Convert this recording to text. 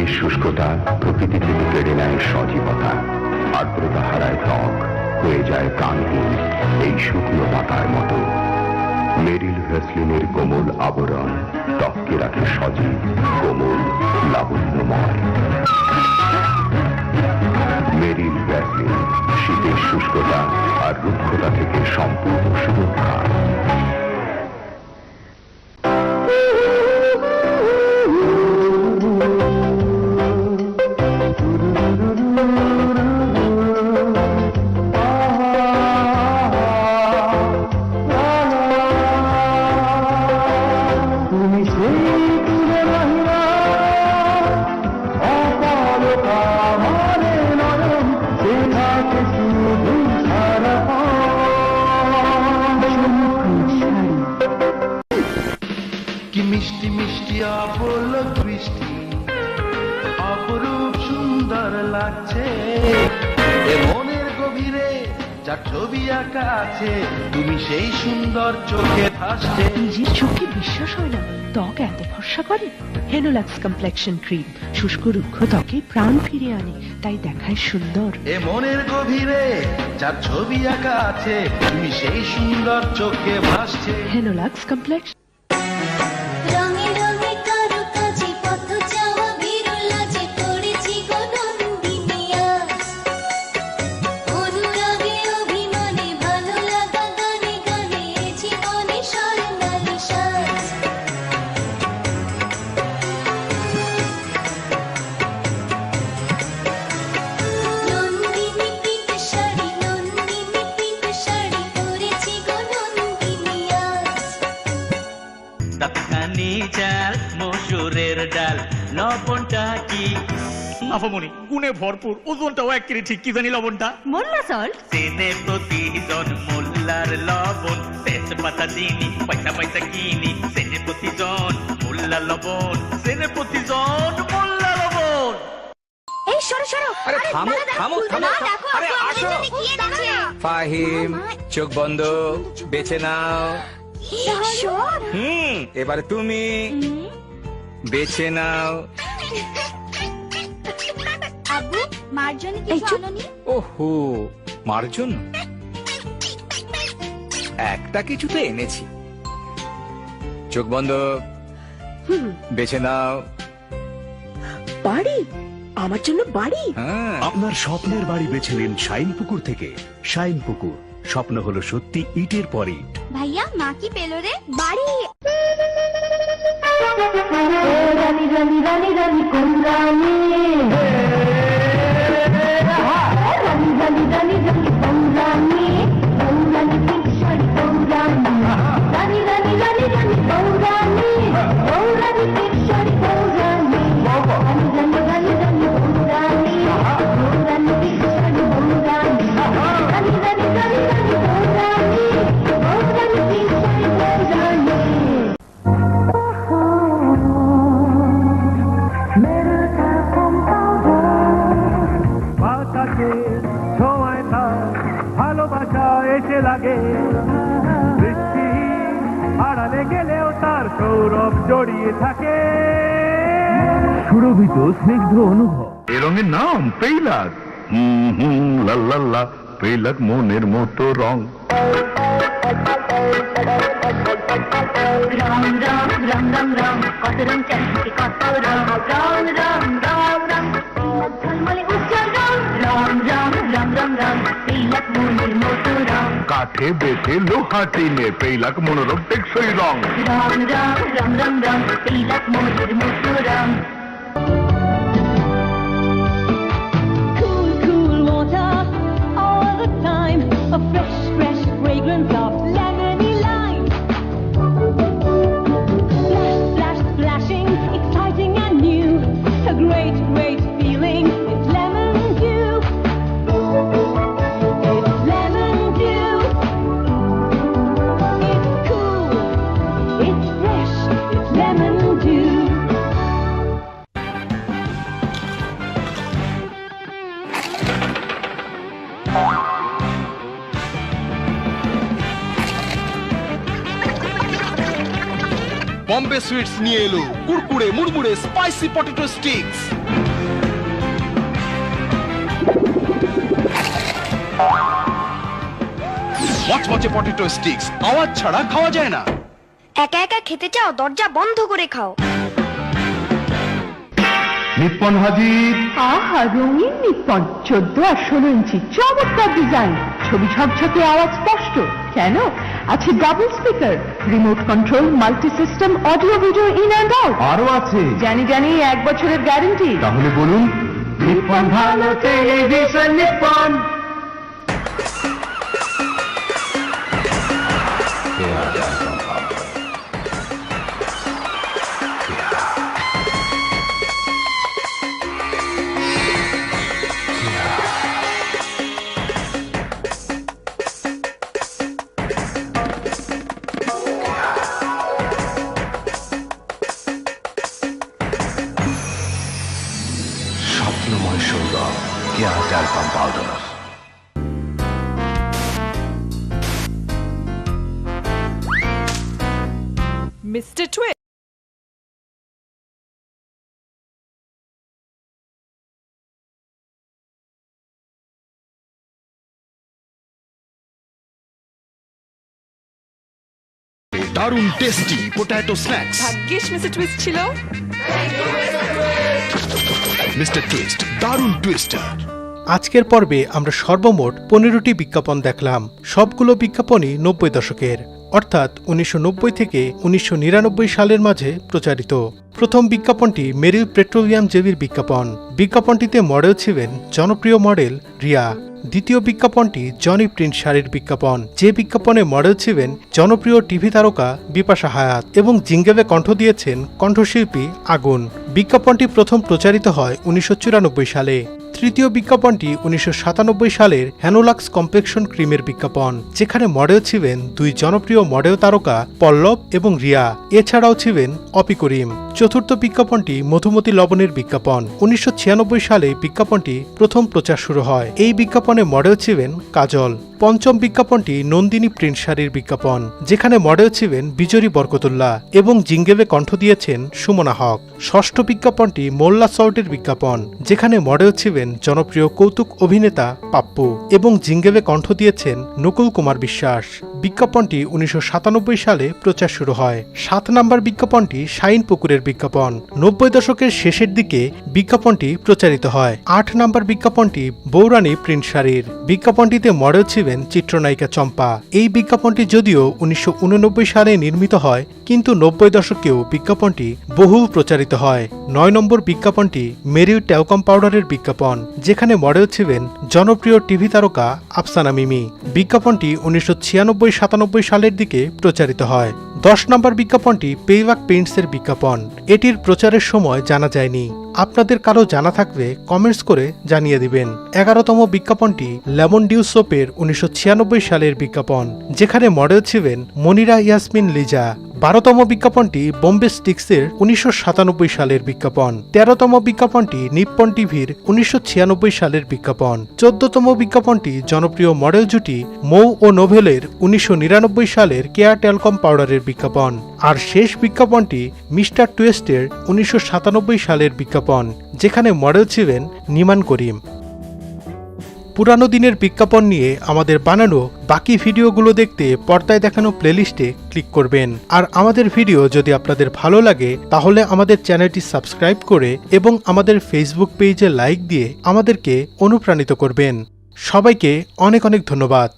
শীতের শুষ্কতা প্রকৃতি কেড়ে নেয় সজীবতা। আর্দ্রতা হারায় ত্বক, হয়ে যায় প্রাণহীন এই শুকনো পাতার মতো। মেরিল ভ্যাসলিনের কোমল আবরণ ত্বককে রাখে সজীব, কোমল, লাবণ্যময়। মেরিল ভ্যাসলিন, শীতের শুষ্কতা আর রুক্ষতা থেকে সম্পূর্ণ সুরক্ষা। অপলক বৃষ্টি অপরূপ সুন্দর লাগছে। মনের গভীরে যার ছবি আঁকা আছে তুমি সেই সুন্দর চোখে ভাসছে। নিজের চোখে বিশ্বাস হয় না ত্বক এত ফর্সা করে। হেনোলাক্স কমপ্লেকশন ক্রিম শুষ্ক রুক্ষ ত্বকে প্রাণ ফিরে আনে তাই দেখায় সুন্দর। এ মনের গভীরে যার ছবি আঁকা আছে তুমি সেই সুন্দর চোখে ভাসছে। হেনোলাক্স কমপ্লেক্স তৎখানি চাল মসুরের ডাল লবণটা কি? আফামনি গুণে ভরপুর ওজনটাও এক কেজি ঠিক কি জানি লবণটা? মোল্লা সল্ট চেনে প্রতিজন মোল্লার লবণ তেজপাতা চিনি পয়সা পয়সা কিনি চেনে প্রতিজন মোল্লা লবণ চেনে প্রতিজন মোল্লা লবণ। এই সরো সরো। আরে থামো, থামো, থামো, আরে আসো। ফাহিম চোখ বন্ধ বেছে নাও। হুম এবারে তুমি বেছে নাও। আব্বু মার জন্য কিছু আনোনি? ওহো মার জন্য? একটা কিছু তো এনেছি। চোখ বন্ধ। বেছে নাও। বাড়ি? আমার জন্য বাড়ি? হ্যাঁ। আপনার স্বপ্নের বাড়ি বেছে নিন শাইন পুকুর থেকে। শাইন পুকুর স্বপ্ন হলো সত্যি ইটের পর ইট। ভাইয়া মা কি পেল রে? বাড়ি! রানী রানী রানী রানী কোন রানী রানী? গেলেও তার সৌরভ জড়িয়ে থাকে। সুরভিত স্নিগ্ধ অনুভব। এ রঙের নাম পেইলাক হুম হুম লাল্লাল্লা পেইলাক মনের মতো রং। রং রং রং রং রং কত রং কত রং। রং কাঠে বেটে লোহা টিনে পেইলাক মনোরম টেকসই রং রাম রাম রাম রাম রাম তিলক মনির মতো রং বম্বে সুইটস নিয়ে এলো কুরকুরে মুড়মুড়ে স্পাইসি পটেটো স্টিক্স মচমচে পটেটো স্টিক্স আওয়াজ ছাড়া খাওয়া যায় না। একা একা খেতে চাও, দরজা বন্ধ করে খাও। নিপ্পন হাজির। আহা রঙিন নিপন চোদ্দ আর ষোলো ইঞ্চি চমৎকার ডিজাইন ছবি ঝকঝকে আওয়াজ স্পষ্ট। কেন? আছে double speaker remote control multi system audio video in and out আরও আছে। জানি জানি এক বছরের গ্যারান্টি তাহলে বলুন নিপন ভালো television Nippon. Sourav Keya talcum powder mister টুয়ে দারুণ টেস্টি পোটাটো স্ন্যাক্স ভাগ্যিস মিস্টার টুইস্ট ছিল। মিস্টার টুইস্ট দারুণ টুইস্টার আজকের পর্বে আমরা সর্বমোট পনেরোটি বিজ্ঞাপন দেখলাম। সবগুলো বিজ্ঞাপনই নব্বই দশকের, অর্থাৎ উনিশশো নব্বই থেকে উনিশশো নিরানব্বই সালের মাঝে প্রচারিত। প্রথম বিজ্ঞাপনটি মেরিল পেট্রোলিয়াম জেবির বিজ্ঞাপন। বিজ্ঞাপনটিতে মডেল ছিলেন জনপ্রিয় মডেল রিয়া। দ্বিতীয় বিজ্ঞাপনটি জনি প্রিন্ট শাড়ির বিজ্ঞাপন। যে বিজ্ঞাপনে মডেল ছিলেন জনপ্রিয় টিভি তারকা বিপাশা হায়াত এবং জিঙ্গেলে কণ্ঠ দিয়েছেন কণ্ঠশিল্পী আগুন। বিজ্ঞাপনটি প্রথম প্রচারিত হয় উনিশশো চুরানব্বই সালে। তৃতীয় বিজ্ঞাপনটি উনিশশো সাতানব্বই সালের হ্যানোলাক্স কমপ্লেকশন ক্রিমের বিজ্ঞাপন, যেখানে মডেল ছিলেন দুই জনপ্রিয় মডেল তারকা পল্লব এবং রিয়া। এছাড়াও ছিলেন অপি করিম। চতুর্থ বিজ্ঞাপনটি মধুমতি লবণের বিজ্ঞাপন। উনিশশো ছিয়ানব্বই সালে বিজ্ঞাপনটি প্রথম প্রচার শুরু হয়। এই বিজ্ঞাপনে মডেল ছিলেন কাজল। পঞ্চম বিজ্ঞাপনটি নন্দিনী প্রিন্ট শাড়ির বিজ্ঞাপন, যেখানে মডেল ছিলেন বিজরি বরকতুল্লাহ এবং জিঙ্গেবে কণ্ঠ দিয়েছেন সুমনা হক। ষষ্ঠ বিজ্ঞাপনটি মোল্লা সল্টের বিজ্ঞাপন, যেখানে মডেল ছিলেন জনপ্রিয় কৌতুক অভিনেতা পাপ্পু এবং জিঙ্গেবে কণ্ঠ দিয়েছেন নকুল কুমার বিশ্বাস। বিজ্ঞাপনটি উনিশশো সাতানব্বই সালে প্রচার শুরু হয়। সাত নম্বর বিজ্ঞাপনটি শাইন পুকুরের বিজ্ঞাপন। নব্বই দশকের শেষের দিকে বিজ্ঞাপনটি প্রচারিত হয়। আট নম্বর বিজ্ঞাপনটি বৌরানী প্রিন্ট শাড়ির। বিজ্ঞাপনটিতে মডেল ছিলেন চিত্রনায়িকা চম্পা। এই বিজ্ঞাপনটি যদিও উনিশশো উননব্বই সালে নির্মিত হয়, কিন্তু নব্বই দশকেও বিজ্ঞাপনটি বহুল প্রচারিত হয়। নয় নম্বর বিজ্ঞাপনটি মেরিল ট্যালকম পাউডারের বিজ্ঞাপন, যেখানে মডেল ছিলেন জনপ্রিয় টিভি তারকা আফসানা মিমি। বিজ্ঞাপনটি উনিশশো ছিয়ানব্বই সাতানব্বই সালের দিকে প্রচারিত হয়। দশ নম্বর বিজ্ঞাপনটি পেইবাক পেইন্টসের বিজ্ঞাপন। এটির প্রচারের সময় জানা যায়নি। আপনাদের কারও জানা থাকলে কমেন্টস করে জানিয়ে দিবেন। এগারোতম বিজ্ঞাপনটি লেমন ডিউ সোপের উনিশশো ছিয়ানব্বই সালের বিজ্ঞাপন, যেখানে মডেল ছিলেন মনিরা ইয়াসমিন লিজা। বারোতম বিজ্ঞাপনটি বোম্বে স্টিক্সের উনিশশো সাতানব্বই সালের বিজ্ঞাপন। তেরোতম বিজ্ঞাপনটি নিপ্পন টিভির উনিশশো ছিয়ানব্বই সালের বিজ্ঞাপন। চোদ্দতম বিজ্ঞাপনটি জনপ্রিয় মডেল জুটি মৌ ও নোভেলের উনিশশো নিরানব্বই সালের কেয়ার টেলকম পাউডারের বিজ্ঞাপন। আর শেষ বিজ্ঞাপনটি মিস্টার টুয়েস্টের উনিশশো সাতানব্বই সালের বিজ্ঞাপন, যেখানে মডেল ছিলেন নিমান করিম। পুরানো দিনের বিজ্ঞাপন নিয়ে আমাদের বানানো বাকি ভিডিওগুলো দেখতে পর্দায় দেখানো প্লেলিস্টে ক্লিক করবেন। আর আমাদের ভিডিও যদি আপনাদের ভালো লাগে, তাহলে আমাদের চ্যানেলটি সাবস্ক্রাইব করে এবং আমাদের ফেসবুক পেজে লাইক দিয়ে আমাদেরকে অনুপ্রাণিত করবেন। সবাইকে অনেক অনেক ধন্যবাদ।